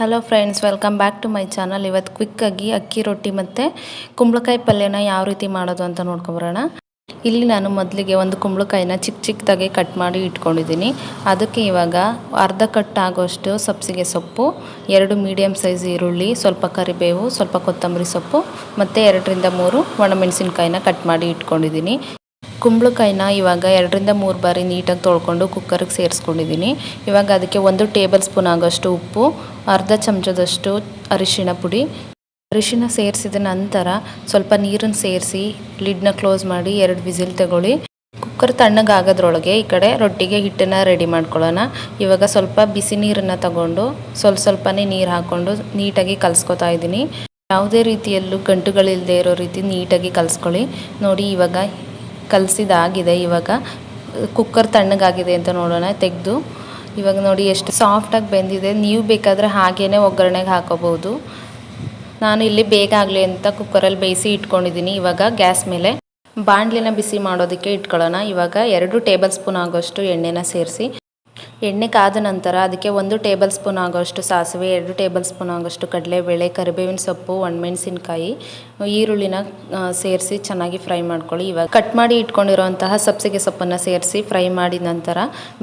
Hello friends welcome back to my channel ಇವತ್ತು ಕ್ವಿಕ್ಕಾಗಿ ಅಕ್ಕಿ ರೊಟ್ಟಿ ಮತ್ತು ಕುಂಬಳಕಾಯಿ ಪಲ್ಯನ ಯಾವ ರೀತಿ ಮಾಡೋದು ಅಂತ ನೋಡ್ಕೊಬರೋಣ. ಇಲ್ಲಿ ನಾನು ಮೊದಲಿಗೆ ಒಂದು ಕುಂಬಳಕಾಯಿನ ಚಿಕ್ಕ ಚಿಕ್ಕದಾಗಿ ಕಟ್ ಮಾಡಿ ಇಟ್ಕೊಂಡಿದ್ದೀನಿ. ಅದಕ್ಕೆ ಇವಾಗ ಅರ್ಧ ಕಟ್ ಆಗೋಷ್ಟು ಸಬ್ಸಿಗೆ ಸೊಪ್ಪು, ಎರಡು ಮೀಡಿಯಮ್ ಸೈಜ್ ಈರುಳ್ಳಿ, ಸ್ವಲ್ಪ ಕರಿಬೇವು, ಸ್ವಲ್ಪ ಕೊತ್ತಂಬರಿ ಸೊಪ್ಪು ಮತ್ತು ಎರಡರಿಂದ ಮೂರು ಒಣಮೆಣಸಿನ್ಕಾಯಿನ ಕಟ್ ಮಾಡಿ ಇಟ್ಕೊಂಡಿದ್ದೀನಿ. ಕುಂಬಳಕಾಯಿನ ಇವಾಗ ಎರಡರಿಂದ ಮೂರು ಬಾರಿ ನೀಟಾಗಿ ತೊಳ್ಕೊಂಡು ಕುಕ್ಕರಿಗೆ ಸೇರಿಸ್ಕೊಂಡಿದ್ದೀನಿ. ಇವಾಗ ಅದಕ್ಕೆ ಒಂದು ಟೇಬಲ್ ಸ್ಪೂನ್ ಆಗೋಷ್ಟು ಉಪ್ಪು, ಅರ್ಧ ಚಮಚದಷ್ಟು ಅರಿಶಿಣ ಪುಡಿ. ಅರಿಶಿನ ಸೇರಿಸಿದ ನಂತರ ಸ್ವಲ್ಪ ನೀರನ್ನು ಸೇರಿಸಿ ಲಿಡ್ನ ಕ್ಲೋಸ್ ಮಾಡಿ ಎರಡು ವಿಸಿಲ್ ತಗೊಳ್ಳಿ. ಕುಕ್ಕರ್ ತಣ್ಣಗಾಗೋದ್ರೊಳಗೆ ಈ ಕಡೆ ರೊಟ್ಟಿಗೆ, ಹಿಟ್ಟನ್ನು ರೆಡಿ ಮಾಡ್ಕೊಳ್ಳೋಣ. ಇವಾಗ ಸ್ವಲ್ಪ ಬಿಸಿ ನೀರನ್ನು ತಗೊಂಡು ಸ್ವಲ್ಪ ಸ್ವಲ್ಪನೇ ನೀರು ಹಾಕ್ಕೊಂಡು ನೀಟಾಗಿ ಕಲಿಸ್ಕೊತಾ ಇದ್ದೀನಿ. ಯಾವುದೇ ರೀತಿಯಲ್ಲೂ ಗಂಟುಗಳಿಲ್ಲದೆ ಇರೋ ರೀತಿ ನೀಟಾಗಿ ಕಲಿಸ್ಕೊಳ್ಳಿ. ನೋಡಿ ಇವಾಗ ಕಲಸಿದಾಗಿದೆ. ಇವಾಗ ಕುಕ್ಕರ್ ತಣ್ಣಗಾಗಿದೆ ಅಂತ ನೋಡೋಣ, ತೆಗೆದು. ಇವಾಗ ನೋಡಿ ಎಷ್ಟು ಸಾಫ್ಟಾಗಿ ಬೆಂದಿದೆ. ನೀವು ಬೇಕಾದರೆ ಹಾಗೇನೆ ಒಗ್ಗರಣೆಗೆ ಹಾಕೋಬೋದು. ನಾನು ಇಲ್ಲಿ ಬೇಗ ಆಗಲಿ ಅಂತ ಕುಕ್ಕರಲ್ಲಿ ಬೇಯಿಸಿ ಇಟ್ಕೊಂಡಿದ್ದೀನಿ. ಇವಾಗ ಗ್ಯಾಸ್ ಮೇಲೆ ಬಾಣಲಿನ ಬಿಸಿ ಮಾಡೋದಕ್ಕೆ ಇಟ್ಕೊಳ್ಳೋಣ. ಇವಾಗ ಎರಡು ಟೇಬಲ್ ಸ್ಪೂನ್ ಆಗೋಷ್ಟು ಎಣ್ಣೆನ ಸೇರಿಸಿ ಎಣ್ಣೆ ಕಾದ ನಂತರ ಅದಕ್ಕೆ ಒಂದು ಟೇಬಲ್ ಸ್ಪೂನ್ ಆಗೋಷ್ಟು ಸಾಸಿವೆ, ಎರಡು ಟೇಬಲ್ ಸ್ಪೂನ್ ಆಗೋಷ್ಟು ಕಡಲೆಬೇಳೆ, ಕರಿಬೇವಿನ ಸೊಪ್ಪು, ಒಣಮೆಣಸಿನಕಾಯಿ, ಈರುಳ್ಳಿನ ಸೇರಿಸಿ ಚೆನ್ನಾಗಿ ಫ್ರೈ ಮಾಡ್ಕೊಳ್ಳಿ. ಇವಾಗ ಕಟ್ ಮಾಡಿ ಇಟ್ಕೊಂಡಿರುವಂತಹ ಸಬ್ಸಿಗೆ ಸೊಪ್ಪನ್ನು ಸೇರಿಸಿ ಫ್ರೈ ಮಾಡಿದ ನಂತರ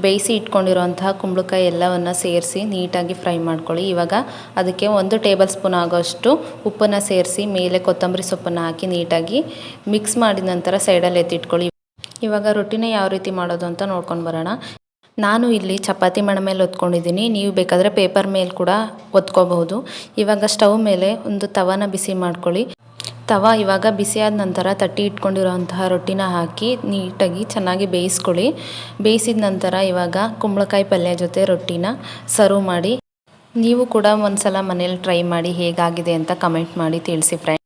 ಬೇಯಿಸಿ ಇಟ್ಕೊಂಡಿರುವಂತಹ ಕುಂಬಳಕಾಯಿ ಎಲ್ಲವನ್ನು ಸೇರಿಸಿ ನೀಟಾಗಿ ಫ್ರೈ ಮಾಡ್ಕೊಳ್ಳಿ. ಇವಾಗ ಅದಕ್ಕೆ ಒಂದು ಟೇಬಲ್ ಸ್ಪೂನ್ ಆಗೋಷ್ಟು ಉಪ್ಪನ್ನು ಸೇರಿಸಿ ಮೇಲೆ ಕೊತ್ತಂಬರಿ ಸೊಪ್ಪನ್ನು ಹಾಕಿ ನೀಟಾಗಿ ಮಿಕ್ಸ್ ಮಾಡಿದ ನಂತರ ಸೈಡಲ್ಲಿ ಎತ್ತಿಟ್ಕೊಳ್ಳಿ. ಇವಾಗ ರೊಟ್ಟಿನ ಯಾವ ರೀತಿ ಮಾಡೋದು ಅಂತ ನೋಡ್ಕೊಂಡು ಬರೋಣ. ನಾನು ಇಲ್ಲಿ ಚಪಾತಿ ಮಣ ಮೇಲೆ ಹೊತ್ಕೊಂಡಿದ್ದೀನಿ. ನೀವು ಬೇಕಾದರೆ ಪೇಪರ್ ಮೇಲೆ ಕೂಡ ಒತ್ಕೋಬಹುದು ಇವಾಗ ಸ್ಟವ್ ಮೇಲೆ ಒಂದು ತವನ ಬಿಸಿ ಮಾಡ್ಕೊಳ್ಳಿ. ತವ ಇವಾಗ ಬಿಸಿಯಾದ ನಂತರ ತಟ್ಟಿ ಇಟ್ಕೊಂಡಿರೋಂತಹ ರೊಟ್ಟಿನ ಹಾಕಿ ನೀಟಾಗಿ ಚೆನ್ನಾಗಿ ಬೇಯಿಸ್ಕೊಳ್ಳಿ. ಬೇಯಿಸಿದ ನಂತರ ಇವಾಗ ಕುಂಬಳಕಾಯಿ ಪಲ್ಯ ಜೊತೆ ರೊಟ್ಟಿನ ಸರ್ವ್ ಮಾಡಿ. ನೀವು ಕೂಡ ಒಂದು ಸಲ ಮನೇಲಿ ಟ್ರೈ ಮಾಡಿ ಹೇಗಾಗಿದೆ ಅಂತ ಕಮೆಂಟ್ ಮಾಡಿ ತಿಳಿಸಿ ಫ್ರೆಂಡ್